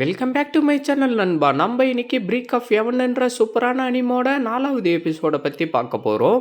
Welcome back to my channel நண்பா. நம்ம இன்னைக்கு பிரீக் ஆஃப் எவன் என்ற சூப்பரான அனிமோட நாலாவது எபிசோடை பற்றி பார்க்க போகிறோம்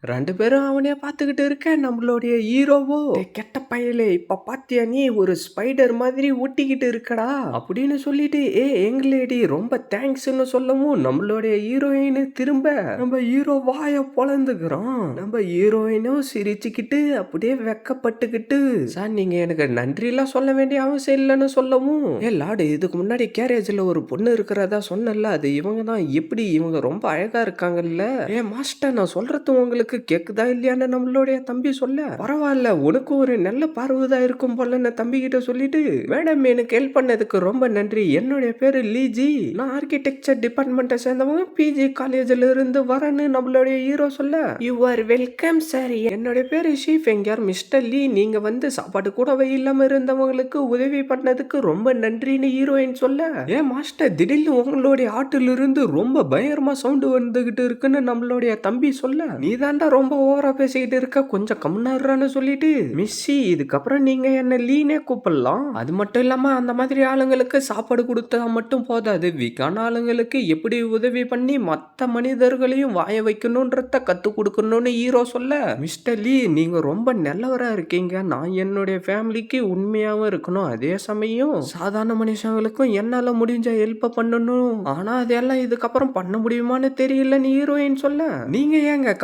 ரெண்டு பேரும் அவனே பார்த்துக்கிட்டு இருக்க நம்மளுடைய ஹீரோவோ. "டேய், கெட்ட பயலே இப்ப பாத்தியா நீ ஒரு ஸ்பைடர் மாதிரி ஒட்டிக்கிட்டு இருக்கடா? அப்படின்னு சொல்லிட்டு ஏ எங்க லேடி ரொம்ப தேங்க்ஸ்னு சொல்லவும் நம்மளுடைய ஹீரோயின் திரும்ப நம்ம ஹீரோ வாய பொழந்துக்கிறோம் நம்ம ஹீரோயினும் சிரிச்சுக்கிட்டு அப்படியே வெக்கப்பட்டுக்கிட்டு. சார் நீங்க எனக்கு நன்றிலாம் சொல்ல வேண்டிய அவசியம் இல்லைன்னு சொல்லவும். ஏ லாடு இதுக்கு முன்னாடி கேரேஜ்ல ஒரு பொண்ணு இருக்கிறதா சொன்னல அது இவங்க தான். எப்படி இவங்க ரொம்ப அழகா இருக்காங்கல்ல? ஏ மாஸ்டர் நான் சொல்றது உங்களுக்கு கேக்குதா இல்லையான்னு நம்மளுடைய தம்பி சொல்ல? பரவாயில்ல உனக்கு ஒரு நல்ல பார்வைதான் இருக்கும் போலன்னு தம்பி கிட்ட சொல்லிட்டு மேடம் எனக்கு ஹெல்ப் பண்ணதுக்கு ரொம்ப நன்றி. என்னுடைய பேரு லீஜி நான் ஆர்கிடெக்சர் டிபார்ட்மெண்ட்டை சேர்ந்தவங்க பிஜி காலேஜ்ல இருந்து வரேன்னு நம்மளுடைய ஹீரோ சொல்ல. யூ ஆர் வெல்கம் சார் என்னுடைய பேரு ஷீஃப் எங்கயார் மிஸ்டர் லீ. நீங்க வந்து சாப்பாடு கூடவே இல்லாம இருந்தவங்களுக்கு உதவி பண்ணதுக்கு ரொம்ப நன்றின்னு ஹீரோயின் சொல்ல. ஏன் மாஸ்டர் திடீர்னு உங்களுடைய ஆட்டிலிருந்து ரொம்ப பயங்கரமா சவுண்டு வந்துகிட்டு இருக்குன்னு நம்மளுடைய தம்பி சொல்ல. நீதான் ஏன்டா ரொம்ப ஓவரா பேசிக்கிட்டு இருக்க கொஞ்சம் கம்னாடுறான்னு சொல்லிட்டு. மிஸ்ஸி இதுக்கப்புறம் நீங்க என்ன லீனே கூப்பிடலாம். அது மட்டும் இல்லாம அந்த மாதிரி ஆளுங்களுக்கு சாப்பாடு கொடுத்தா மட்டும் போதாது வீக்கான ஆளுங்களுக்கு எப்படி உதவி பண்ணி மற்ற மனிதர்களையும் வாய வைக்கணுன்றத கத்து கொடுக்கணும்னு ஹீரோ சொல்ல. மிஸ்டர் லீ நீங்க ரொம்ப நல்லவரா இருக்கீங்க. நான் என்னுடைய ஃபேமிலிக்கு உண்மையாவும் இருக்கணும். அதே சமயம் சாதாரண மனுஷங்களுக்கும் என்னால முடிஞ்ச ஹெல்ப் பண்ணணும். ஆனா அதெல்லாம் இதுக்கப்புறம் பண்ண முடியுமான்னு தெரியலன்னு ஹீரோயின் சொல்ல. நீங்க ஏங்க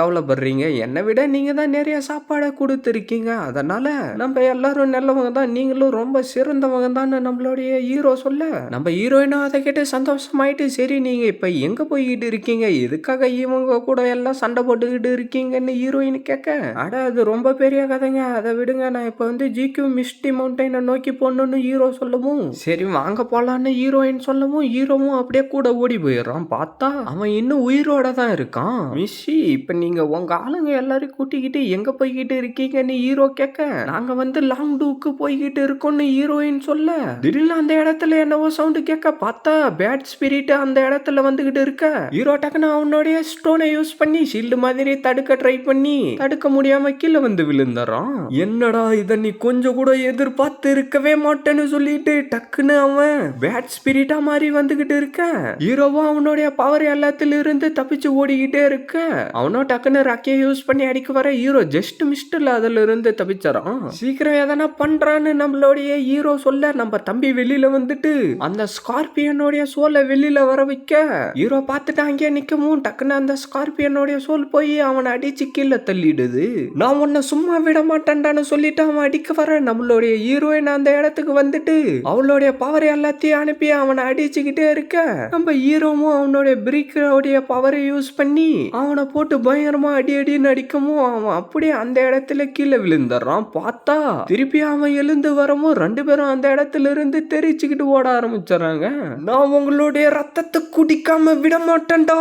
கவலைப்படுறீங்க என்னை விட நீங்கள் தான் நிறைய சாப்பாடை கொடுத்துருக்கீங்க. அதனால் நம்ம எல்லாரும் நல்லவங்க தான். நீங்களும் ரொம்ப சிறந்தவங்க தான் நம்மளுடைய ஹீரோ சொல்ல. நம்ம ஹீரோயினும் அதை கேட்டு சந்தோஷமாயிட்டு சரி நீங்கள் இப்போ எங்கே போய்கிட்டு இருக்கீங்க? எதுக்காக இவங்க கூட எல்லாம் சண்டை போட்டுக்கிட்டு இருக்கீங்கன்னு ஹீரோயின் கேட்க. அட அது ரொம்ப பெரிய கதைங்க. அதை விடுங்க. நான் இப்போ வந்து ஜிக்யூ மிஸ்டி மவுண்டைனை நோக்கி போகணும்னு ஹீரோ சொல்லவும் சரி வாங்க போகலான்னு ஹீரோயின் சொல்லவும் ஹீரோவும் அப்படியே கூட ஓடி போயிடுறான். பார்த்தா அவன் இன்னும் உயிரோட தான் இருக்கான். மிஸ்ஸி இப்போ நீங்கள் உங்க ஆளுங்க எல்லாரையும் கூட்டிக்கிட்டு எங்கே போய்கிட்டு இருக்கீங்கன்னு ஹீரோ கேட்க நாங்கள் வந்து லாங் டூக்கு போய்கிட்டு இருக்கோம்னு ஹீரோயின் சொல்ல. திடீர்னு அந்த இடத்துல என்னவோ சவுண்டு கேட்க பார்த்தா பேட் ஸ்பிரிட் அந்த இடத்துல வந்துகிட்டு இருக்க. ஹீரோ டக்குன்னு அவனுடைய ஸ்டோனை யூஸ் பண்ணி ஷீல்டு மாதிரி தடுக்க ட்ரை பண்ணி தடுக்க முடியாம கீழே வந்து விழுந்துறான். என்னடா இதை நீ கொஞ்சம் கூட எதிர்பார்த்து இருக்கவே மாட்டேன்னு சொல்லிட்டு டக்குன்னு அவன் பேட் ஸ்பிரிட்டா மாதிரி வந்துகிட்டு இருக்க. ஹீரோவும் அவனுடைய பவர் எல்லாத்துல இருந்து தப்பிச்சு ஓடிக்கிட்டே இருக்க. அவனும் டக்குன்னு ரக்கையை யூஸ் பண்ணி அடிக்க வர ஹீரோ ஜஸ்ட் மிஸ்டர்ல அதுல இருந்து தப்பிச்சறான் சீக்கிரம் எதனா பண்றான்னு நம்மளுடைய ஹீரோ சொல்ல நம்ம தம்பி வெளியில வந்துட்டு அந்த ஸ்கார்பியனுடைய சோலை வெளியில வர வைக்க. ஹீரோ பார்த்துட்டு அங்கேயே நிக்கவும் டக்குன்னு அந்த ஸ்கார்பியனுடைய சோல் போய் அவனை அடிச்சு கீழே தள்ளிடுது. நான் உன்னை சும்மா விட மாட்டேன்டான்னு சொல்லிட்டு அவன் அடிக்க வர நம்மளுடைய ஹீரோயின் அந்த இடத்துக்கு வந்துட்டு அவளுடைய பவர் எல்லாத்தையும் அனுப்பி அவனை அடிச்சுக்கிட்டே இருக்க. நம்ம ஹீரோவும் அவனுடைய பிரீக்கோடைய பவரை யூஸ் பண்ணி அவனை போட்டு பயங்கரமா அடி அடின்னு அடிக்கவும் அவன் அப்படியே அந்த இடத்துல கீழே விழுந்துடுறான். பார்த்தா திருப்பி அவன் எழுந்து வரவும் ரெண்டு பேரும் அந்த இடத்துல இருந்து தெரிச்சுக்கிட்டு ஓட ஆரம்பிச்சிடறாங்க. நான் உங்களுடைய ரத்தத்தை குடிக்காம விட மாட்டேன்டா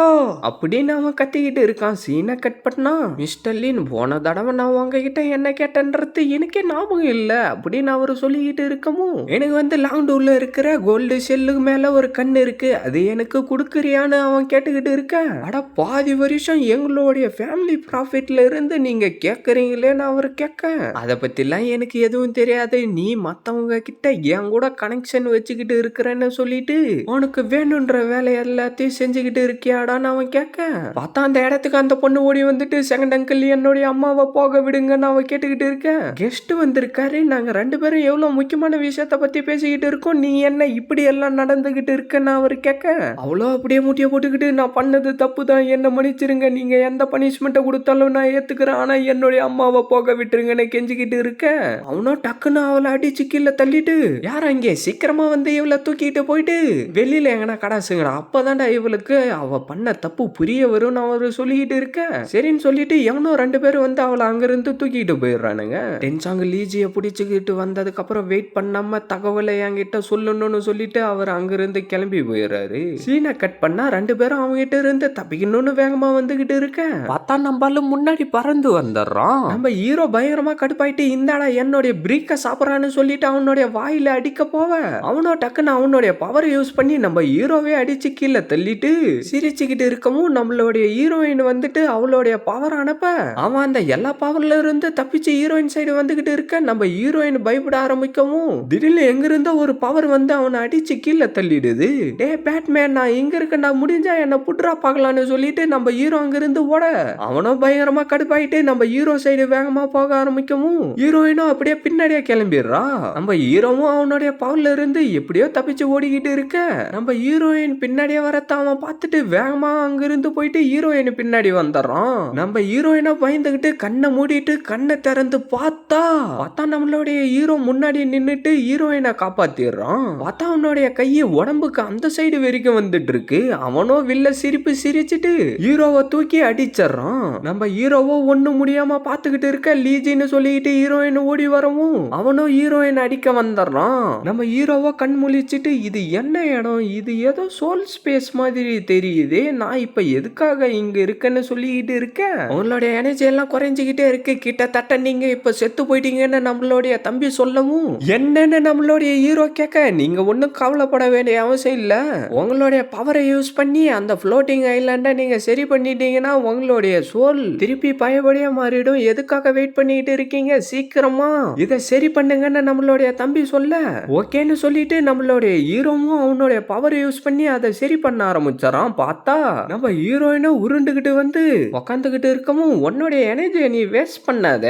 அப்படின்னு அவன் கத்திக்கிட்டு இருக்கான். சீனை கட் பண்ணா மிஸ்டர் லீன் போன தடவை நான் உங்ககிட்ட என்ன கேட்டேன்றது எனக்கே ஞாபகம் இல்ல அப்படின்னு அவரு சொல்லிக்கிட்டு இருக்கமோ? எனக்கு வந்து லாங்டூர்ல இருக்கிற கோல்டு செல்லுக்கு மேல ஒரு கண் இருக்கு. அது எனக்கு கொடுக்குறியான்னு அவன் கேட்டுக்கிட்டு இருக்க. அட பாதி வருஷம் எங்களுடைய ஃபேமிலி ப்ராஃபிட்ல இருந்து நீங்க கேக்குறீங்களேன்னு அவர் கேட்க அதை பத்திலாம் எனக்கு எதுவும் தெரியாது. நீ மத்தவங்க கிட்ட என் கூட கனெக்ஷன் வச்சுக்கிட்டு இருக்கிறேன்னு சொல்லிட்டு உனக்கு வேணுன்ற வேலை எல்லாத்தையும் செஞ்சுக்கிட்டு இருக்கியாடான்னு அவன் கேட்க பார்த்தா அந்த இடத்துக்கு அந்த பொண்ணு ஓடி வந்துட்டு செகண்ட் அங்கிள் என்னுடைய அம்மாவை போக விடுங்கன்னு அவன் கேட்டுக்கிட்டு இருக்கேன். கெஸ்ட் வந்திருக்காரு. நாங்க ரெண்டு பேரும் எவ்வளவு முக்கியமான விஷயத்த பத்தி பேசிக்கிட்டு இருக்கோம். நீ என்ன இப்படி எல்லாம் நடந்துகிட்டு இருக்கன்னு அவர் கேட்க அவ்வளோ அப்படியே முட்டியை போட்டுக்கிட்டு நான் பண்ணது தப்பு தான். என்ன மன்னிச்சிருங்க. நீங்க எந்த பனிஷ்மெண்ட்டை கொடுத்தாலும் நான் ஏத்துக்கிறேன். ஆனா என்னுடைய அம்மாவை போக விட்டுருங்கன்னு கெஞ்சிக்கிட்டு இருக்க. அவனும் டக்குன்னு அவளை அடிச்சு கீழே தள்ளிட்டு யாரா இங்கே? சீக்கிரமா வந்து இவளை தூக்கிட்டு போயிட்டு வெளியில எங்கன்னா கடாசுங்கடா அப்பதான்டா இவளுக்கு அவ பண்ண தப்பு புரிய வரும்னு அவரு சொல்லிக்கிட்டு இருக்கேன் சரின்னு சொல்லிட்டு எவனோ ரெண்டு பேரும் வந்து அவளை அங்கிருந்து தூக்கிட்டு போயிடுறானுங்க. டென்சாங்க லீஜியை பிடிச்சிக்கிட்டு வந்ததுக்கு அப்புறம் வெயிட் பண்ணாம தகவலை என்கிட்ட சொல்லணும்னு சொல்லிட்டு அவர் அங்கிருந்து கிளம்பி போயிடுறாரு. சீனை கட் பண்ணா ரெண்டு பேரும் அவங்ககிட்ட இருந்து தப்பிக்கணும்னு வேகமா வந்துகிட்டு இருக்கேன் பார்த்தா நம்மளால முன்னாடி பறந்து வந்துடுறான் நம்ம ஹீரோ பயங்கரமா கடுப்பாயிட்டு இந்தாடா என்னுடைய பிரீக்க சாப்பிட்றான்னு சொல்லிட்டு அவனுடைய வாயில அடிக்க போவ. அவனோ டக்குன்னு அவனுடைய பவர் யூஸ் பண்ணி நம்ம ஹீரோவே அடிச்சு கீழே தள்ளிட்டு சிரிச்சுக்கிட்டு இருக்கவும் நம்மளுடைய ஹீரோயின் வந்துட்டு அவளுடைய பவர் அனுப்ப அவன் அந்த எல்லா பவர்ல இருந்து தப்பிச்சு ஹீரோயின் சைடு வந்துகிட்டு இருக்க நம்ம ஹீரோயின் பயப்பட ஆரம்பிக்கவும் திடீர்னு எங்க இருந்த ஒரு பவர் வந்து அவனை அடிச்சு கீழே தள்ளிடுது. டே பேட்மேன் நான் இங்க நான் முடிஞ்சா என்ன புட்ரா பார்க்கலான்னு சொல்லிட்டு நம்ம ஹீரோ அங்கிருந்து ஓட. அவன் அவனும் பயங்கரமா கடுப்பாயிட்டு நம்ம ஹீரோ சைடு வேகமா போக ஆரம்பிக்கவும் ஹீரோயினும் அப்படியே பின்னாடியே கிளம்பிடுறா. நம்ம ஹீரோவும் அவனுடைய பவுல்ல இருந்து எப்படியோ தப்பிச்சு ஓடிக்கிட்டு இருக்க. நம்ம ஹீரோயின் பின்னாடியே வரத்த அவன் பார்த்துட்டு வேகமா அங்கிருந்து போயிட்டு ஹீரோயின் பின்னாடி வந்துடுறான். நம்ம ஹீரோயினா பயந்துகிட்டு கண்ணை மூடிட்டு கண்ணை திறந்து பார்த்தா பார்த்தா நம்மளுடைய ஹீரோ முன்னாடி நின்னுட்டு ஹீரோயினை காப்பாத்திடுறான். பார்த்தா அவனுடைய கையை உடம்புக்கு அந்த சைடு வரைக்கும் வந்துட்டு இருக்கு. அவனும் வில்ல சிரிப்பு சிரிச்சிட்டு ஹீரோவை தூக்கி அடிச்சிடுறான். நம்ம ஹீரோவோ ஒண்ணு முடியாம பாத்துக்கிட்டு இருக்க லீஜின்னு சொல்லிட்டு ஹீரோயின் ஓடி வரவும் அவனும் ஹீரோயின் அடிக்க வந்துடுறான். நம்ம ஹீரோவோ கண் முழிச்சிட்டு இது என்ன இடம்? இது ஏதோ சோல் ஸ்பேஸ் மாதிரி தெரியுது. நான் இப்ப எதுக்காக இங்க இருக்கேன்னு சொல்லிக்கிட்டு இருக்கேன் அவங்களோட எனர்ஜி எல்லாம் குறைஞ்சிக்கிட்டே இருக்கு. கிட்டத்தட்ட நீங்க இப்ப செத்து போயிட்டீங்கன்னு நம்மளுடைய தம்பி சொல்லவும். என்னன்னு நம்மளுடைய ஹீரோ கேட்க நீங்க ஒன்றும் கவலைப்பட வேண்டிய அவசியம் இல்ல. உங்களுடைய பவரை யூஸ் பண்ணி அந்த ஃப்ளோட்டிங் ஐலாண்டை நீங்க சரி பண்ணிட்டீங்கன்னா உங்களுடைய போல். திருப்பி பயபடியா மாறிடும். எதுக்காக வெயிட் பண்ணிட்டு இருக்கீங்க? சீக்கிரமா. இதை சரி பண்ணுங்கன்னு நம்மளுடைய தம்பி சொல்ல. ஓகேன்னு சொல்லிட்டு நம்மளுடைய ஹீரோவும் அவனுடைய பவர் யூஸ் பண்ணி அதை சரி பண்ண ஆரம்பிச்சாராம். பார்த்தா நம்ம ஹீரோயினும் உருண்டுகிட்டு வந்து உக்காந்துகிட்டு இருக்கவும் உன்னுடைய எனர்ஜியை நீ வேஸ்ட் பண்ணாத.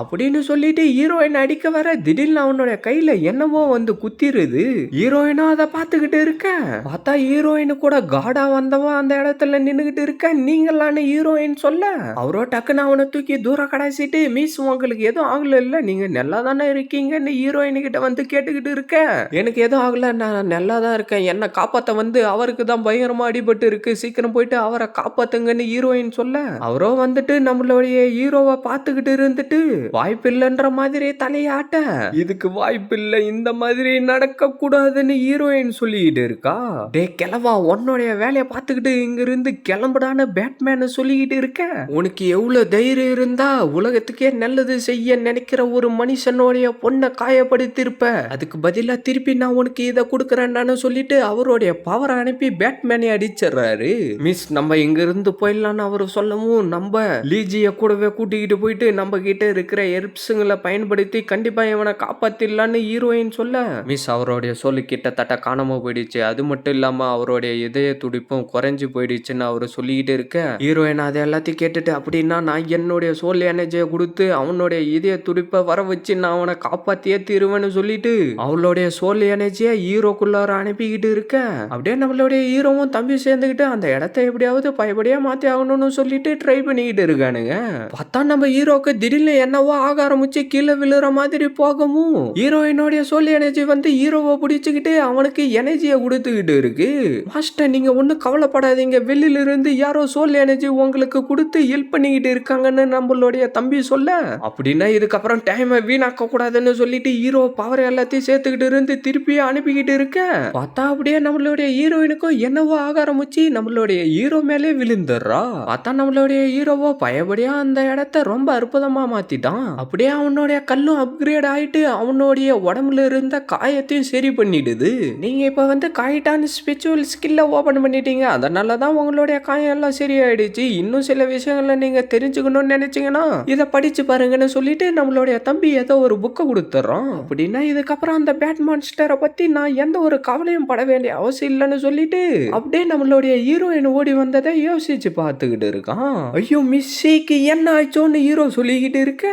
அப்படின்னு சொல்லிட்டு ஹீரோயின் அடிக்க வர திடீர்னு அவனுடைய கையில என்னவோ வந்து குத்திருது. ஹீரோயினும் அதை பார்த்துக்கிட்டு இருக்க. பார்த்தா ஹீரோயின் கூட காடா வந்தவன் அந்த இடத்துல நின்றுகிட்டு இருக்க. நீங்களான ஹீரோயின் சொல்ல அவரோ டக்குன்னு அவனை தூக்கி தூரம் கடாசிட்டு மீஸ் உங்களுக்கு எதுவும் ஆகல இல்ல? நீங்க நல்லா தானே இருக்கீங்கன்னு ஹீரோயின் கிட்ட வந்து கேட்டுக்கிட்டு இருக்க? எனக்கு எதுவும் ஆகல நான் நல்லா தான் இருக்கேன். என்ன காப்பாத்த வந்து அவருக்கு தான் பயங்கரமா அடிபட்டு இருக்கு. சீக்கிரம் போயிட்டு அவரை காப்பாத்துங்கன்னு ஹீரோயின் சொல்ல. அவரோ வந்துட்டு நம்மளுடைய ஹீரோவை பார்த்துக்கிட்டு இருந்துட்டு வாய்ப்பில்லைன்ற மாதிரி தலையாட்ட. இதுக்கு வாய்ப்பில்லை. இந்த மாதிரி நடக்க கூடாதுன்னு ஹீரோயின் சொல்லிக்கிட்டு இருக்கா? டே கிளவா உன்னுடைய வேலையை பார்த்துக்கிட்டு இங்க இருந்து கிளம்புடான்னு பேட்மேன் சொல்லிக்கிட்டு இருக்க. உனக்கு எவ்வளவு தைரியம் இருந்தா உலகத்துக்கே நல்லது செய்ய நினைக்கிற ஒரு மனுஷனுடைய பொண்ணை காயப்படுத்திருப்ப அதுக்கு பதிலா திருப்பி நான் உனக்கு இதை கொடுக்குறேன்னு சொல்லிட்டு அவருடைய பவரை அனுப்பி பேட்மேனை அடிச்சிடுறாரு. மிஸ் நம்ம இங்க இருந்து போயிடலாம்னு அவர் சொல்லவும் நம்ம லீஜிய கூடவே கூட்டிக்கிட்டு போயிட்டு நம்ம கிட்ட இருக்கிற எர்ப்ஸுங்களை பயன்படுத்தி கண்டிப்பா இவனை காப்பாத்திடலான்னு ஹீரோயின் சொல்ல. மிஸ் அவருடைய சொல்லு கிட்டத்தட்ட காணாம போயிடுச்சு. அது மட்டும் இல்லாம அவருடைய இதய துடிப்பும் குறைஞ்சு போயிடுச்சுன்னு அவர் சொல்லிக்கிட்டு இருக்க. ஹீரோயின் அதை எல்லாத்தையும் கேட்டுட்டு அப்படின்னா நான் என்னுடைய சோல் எனர்ஜியை கொடுத்து அவனுடைய இதய துடிப்பை வர வச்சு நான் அவனை காப்பாத்தியே தீருவேன்னு சொல்லிட்டு அவளுடைய சோல் எனர்ஜியை ஹீரோக்குள்ளார அனுப்பிக்கிட்டு இருக்க அப்படியே நம்மளுடைய ஹீரோவும் தம்பி சேர்ந்துக்கிட்டு அந்த இடத்த எப்படியாவது பயபடியா மாத்தி ஆகணும்னு சொல்லிட்டு ட்ரை பண்ணிக்கிட்டு இருக்கானுங்க. பார்த்தா நம்ம ஹீரோக்கு திடீர்னு என்னவோ ஆக ஆரம்பிச்சு கீழே விழுற மாதிரி போகவும் ஹீரோயினுடைய சோல் எனர்ஜி வந்து ஹீரோவை பிடிச்சிக்கிட்டு அவனுக்கு எனர்ஜியை கொடுத்துக்கிட்டு இருக்கு. மாஸ்டர் நீங்க ஒன்றும் கவலைப்படாதீங்க. வெளியில இருந்து யாரோ சோல் எனர்ஜி உங்களுக்கு கொடுத்து ஹெல்ப் பண்ணிக்கிட்டு இருக்காங்கன்னு நம்மளுடைய தம்பி சொல்ல? அப்படின்னா இதுக்கப்புறம் டைமை வீணாக்க கூடாதுன்னு சொல்லிட்டு ஹீரோ பவர் எல்லாத்தையும் சேர்த்துக்கிட்டு இருந்து திருப்பி அனுப்பிக்கிட்டு இருக்க? பார்த்தா அப்படியே நம்மளுடைய ஹீரோயினுக்கும் என்னவோ ஆக ஆரம்பிச்சு நம்மளுடைய ஹீரோ மேலே விழுந்துடுறா. பார்த்தா நம்மளுடைய ஹீரோவோ பயபடியா அந்த இடத்த ரொம்ப அற்புதமா மாத்திட்டான். அப்படியே அவனுடைய கல்லும் அப்கிரேட் ஆயிட்டு அவனுடைய உடம்புல இருந்த காயத்தையும் சரி பண்ணிடுது. நீங்க இப்ப வந்து காயிட்டான்னு ஸ்பிரிச்சுவல் ஸ்கில்ல ஓபன் பண்ணிட்டீங்க. அதனால தான் உங்களுடைய காயம் எல்லாம் சரியாயிடுச்சு. இன்னும் சில விஷயங்களை நீங்கள் தெரிஞ்சுக்கணும்னு நினச்சிங்கன்னா இதை படித்து பாருங்கன்னு சொல்லிட்டு நம்மளுடைய தம்பி ஏதோ ஒரு புக்கை கொடுத்துட்றோம் அப்படின்னா இதுக்கப்புறம் அந்த பேட் மான்ஸ்டரை பற்றி நான் எந்த ஒரு கவலையும் பட வேண்டிய அவசியம் இல்லைன்னு சொல்லிட்டு அப்படியே நம்மளுடைய ஹீரோயின் ஓடி வந்ததை யோசிச்சு பார்த்துக்கிட்டு இருக்கான். ஐயோ மிஸ்ஸிக்கு என்ன ஆச்சோன்னு ஹீரோ சொல்லிக்கிட்டு இருக்க.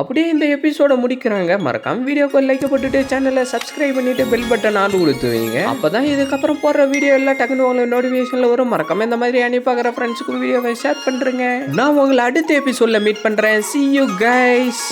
அப்படியே இந்த எபிசோட முடிக்கிறாங்க. மறக்காம வீடியோக்கு லைக் போட்டுட்டு சேனலை சப்ஸ்கிரைப் பண்ணிட்டு பெல் பட்டன் ஆள் கொடுத்துவீங்க அப்போ தான் இதுக்கப்புறம் போடுற வீடியோ எல்லாம் டக்குனு உங்களுக்கு நோட்டிஃபிகேஷனில் வரும். மறக்காம இந்த மாதிரி அனுப்பி பார்க்குற ஃப்ரெண்ட்ஸுக்கும் வீடியோவை ஷேர் பண்ணுறேங்க நான் உங்களை அடுத்த எபிசோடில் மீட் பண்ணுறேன் சி யூ கைஸ்